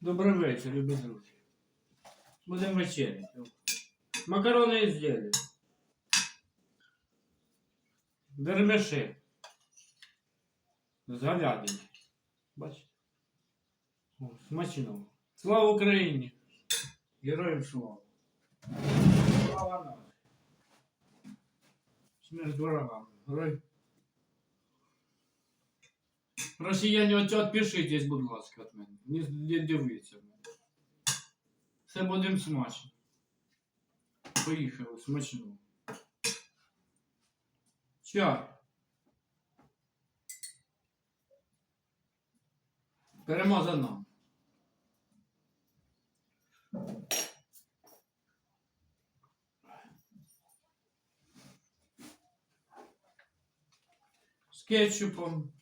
Добрий вечір, любі друзі. Будемо вечеряти. Макарони ізділі. Дермеши. З говядини. Бачите? Смачно. Слава Україні! Героям слава! Слава нам! Смерть ворогам. Герой. Росіяни, от відпишитесь, будь ласка, від мене. Не, дивіться мене. Все будемо смачно. Поїхали, смачно. Чай. Перемога нам. З кетчупом.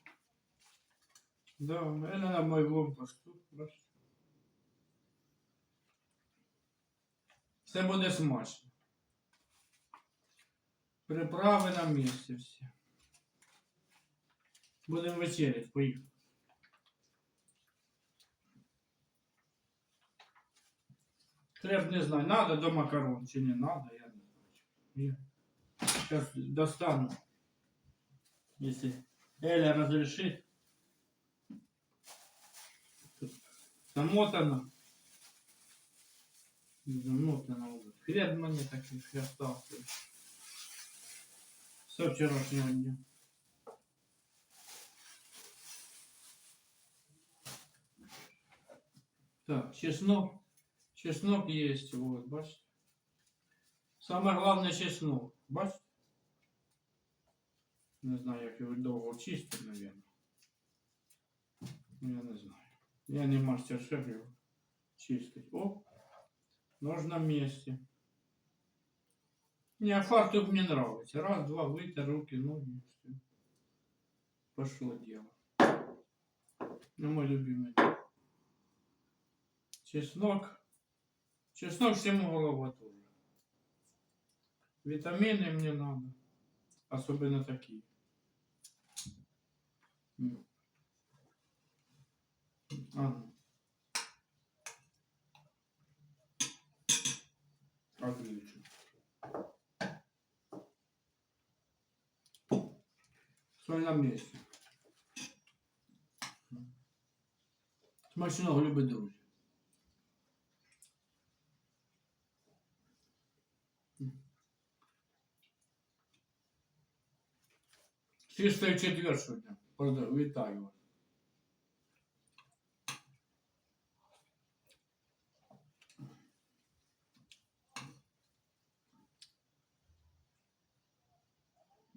Да, это на моєму посту. Все буде смачно. Приправи на місці всі. Будемо вечеряти, поїхали. Хлеб не знаю, надо до макарон чи не надо, я не знаю. Сейчас достану. Если Эля разрешит. Замотано. Замотано уже. Хлеб мне такой же остался. Все вчерашнего дня. Так, чеснок. Чеснок есть, вот, бачите. Самое главное чеснок, бачите? Не знаю, як його довго чистити, наверное. Я не знаю. Я не мастер-шеф чистить. О, нож на месте. Не, а фартук мне нравится. Раз, два, вытер руки, ноги. Все. Пошло дело. Ну, мой любимый. Чеснок. Чеснок всему голова тоже. Витамины мне надо. Особенно такие. М. Ага. Так вивчу. Соль на місці. Смачного любить, друзі. Чистої четвер сьогодні. Вітаю вас.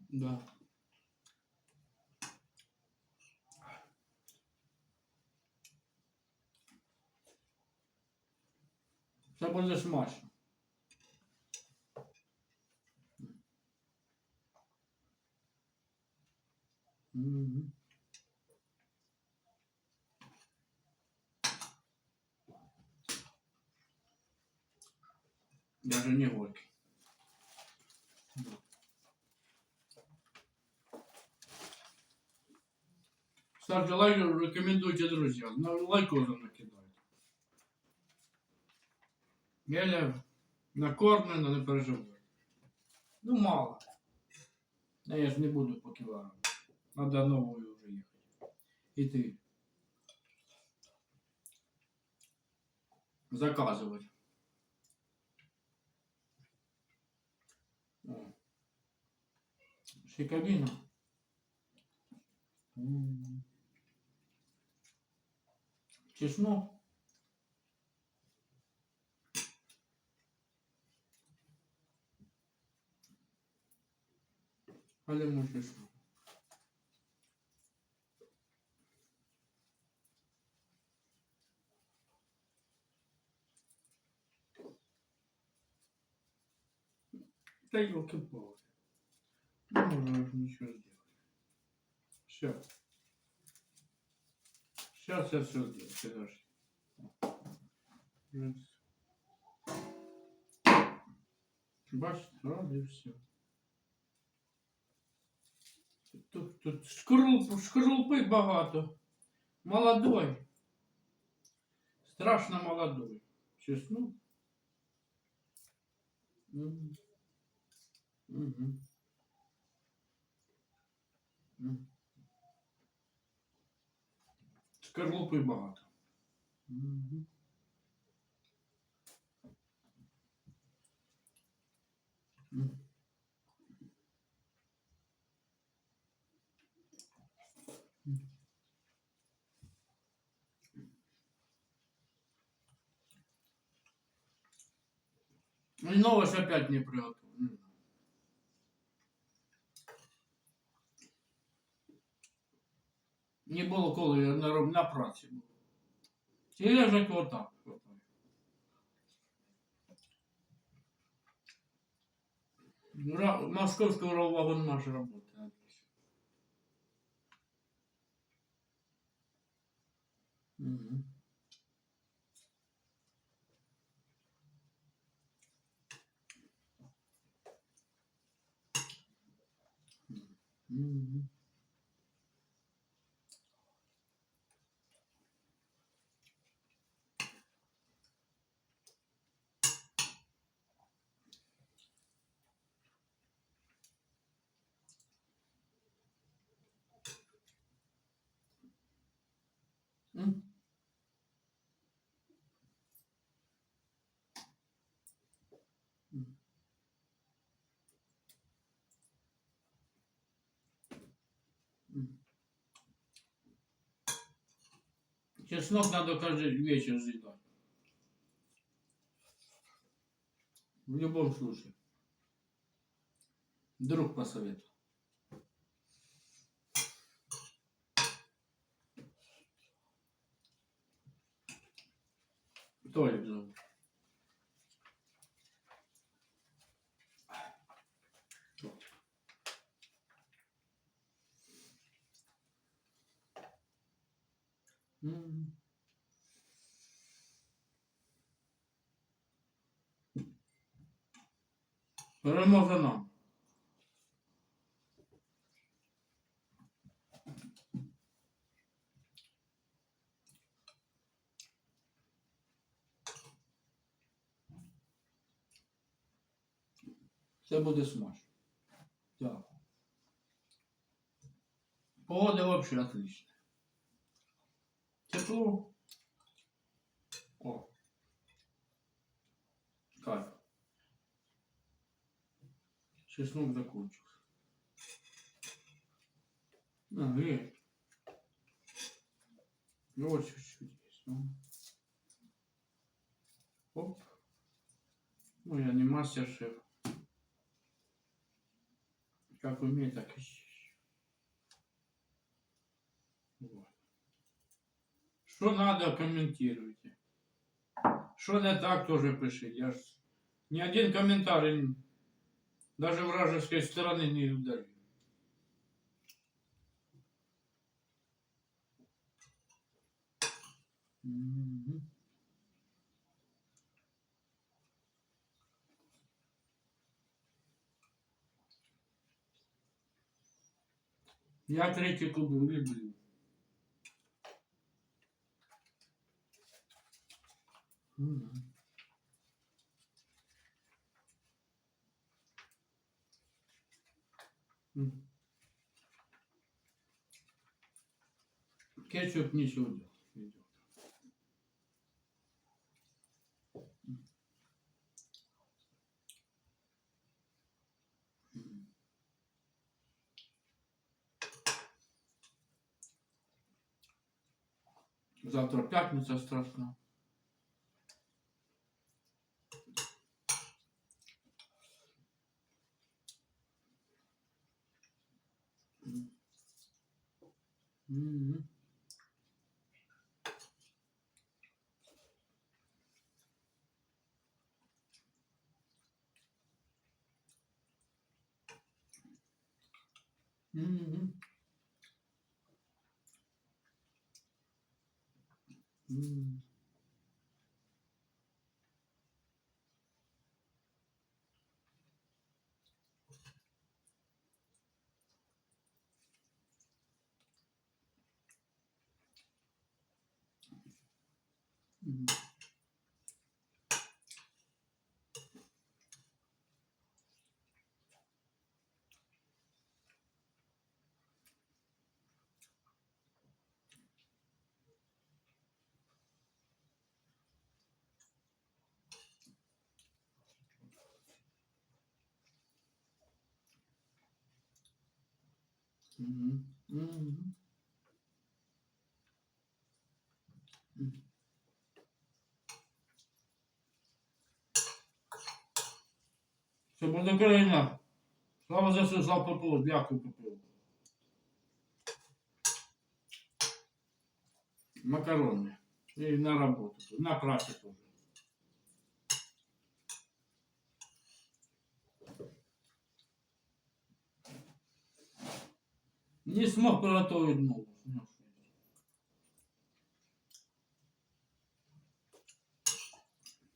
Да. Це буде смачно. Мгм. Даже не горький. Да. Ставьте лайк, рекомендуйте друзьям. На лайк уже накидайте. Геля накормлена, не переживай. Ну, мало. А я ж не буду по килограмму. Надо новую уже ехать. И ты. Заказывать. Шикабина. М. Чеснок. Але може чеснок. Да елки-палки. Не уже ничего сделать. Все. Сейчас я все сделаю. Подожди. Бачите, раз и все. Тут, тут шкарлуп, шкарлупи багато. Молодой. Страшно молодой. Чеснок. Мгм. Мгм. М. Скорлупи багато. М. И новость опять не приготовил. Не було коли я на, роб- на праці. Чи лежать отак. отак. Ра- Московского раввагонмаш работает. Мгм. Чеснок надо каждый вечер съедать. В любом случае. Друг посоветовал. Толик зовут. М. Це буде смачно. Так. Погода вообще отличная. Тепло. О. Кайф. Чеснок закончился. А, где? Ну вот чуть-чуть есть. Ну. Оп. Ну, я не мастер-шеф. Как умею, так и... Вот. Что надо, комментируйте. Что не так, тоже пишите. Я ж ни один комментарий даже вражеской стороны не удалил. Мгм. Я критику люблю. Мгм. М. Кетчуп не сюда Завтра пятница страшно. М. Мгм. 嗯。嗯。Мгм. Буде Україна. Слава ЗСУ, слава ППО, дякую ППО. Макарони. І на роботу, на практику. Не смог приготовить нову. Ну,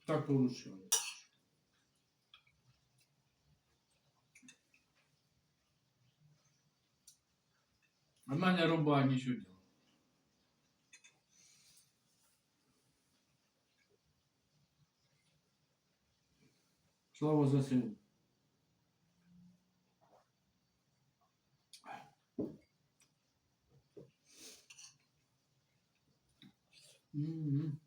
Так получилось. А в мене руба нічого діла. Слава 嗯嗯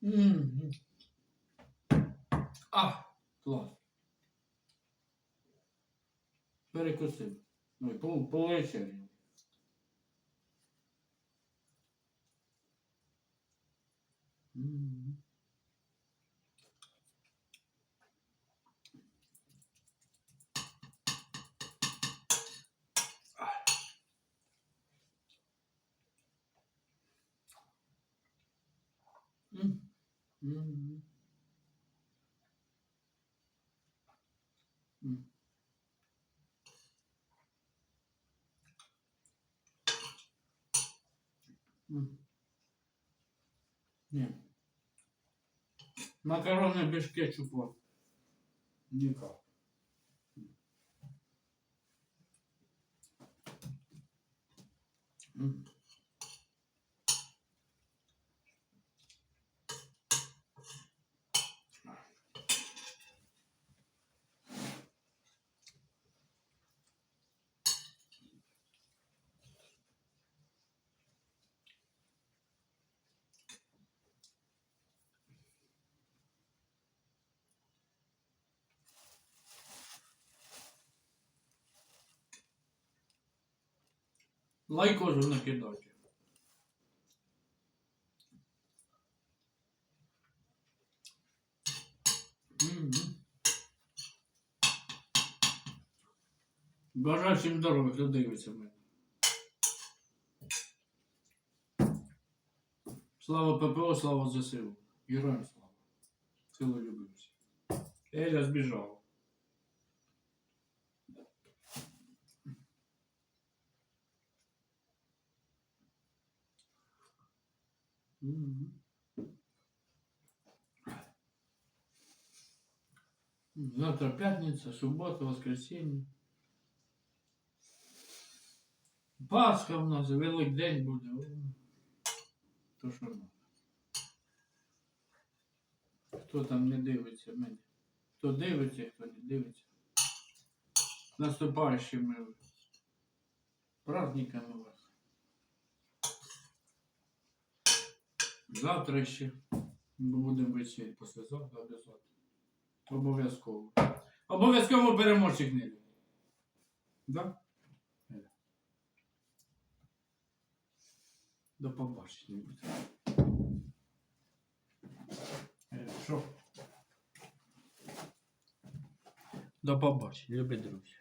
嗯嗯啊，对。Перекусив. Ой, по, по вечері. Мгм. М. Ні. Макарони без кетчупа. Никак. М. Лайкозу накидайте. Бажаю всім здоров'я, хто дивиться мене. Слава ППО, слава ЗСУ. Героям слава. Силу любимся. Эля сбежал. Завтра пятница, суббота, воскресенье. Пасха у нас, Великдень буде. О, То що надо. Хто там не дивиться мене? Хто дивиться, хто не дивиться. Наступаючими праздниками вас. Завтра ще будемо вечері, післязавтра, обов'язково. Обов'язково. Обов'язково переможчик не буде. Да? До побачення. Е, Що? До побачення, любі друзі.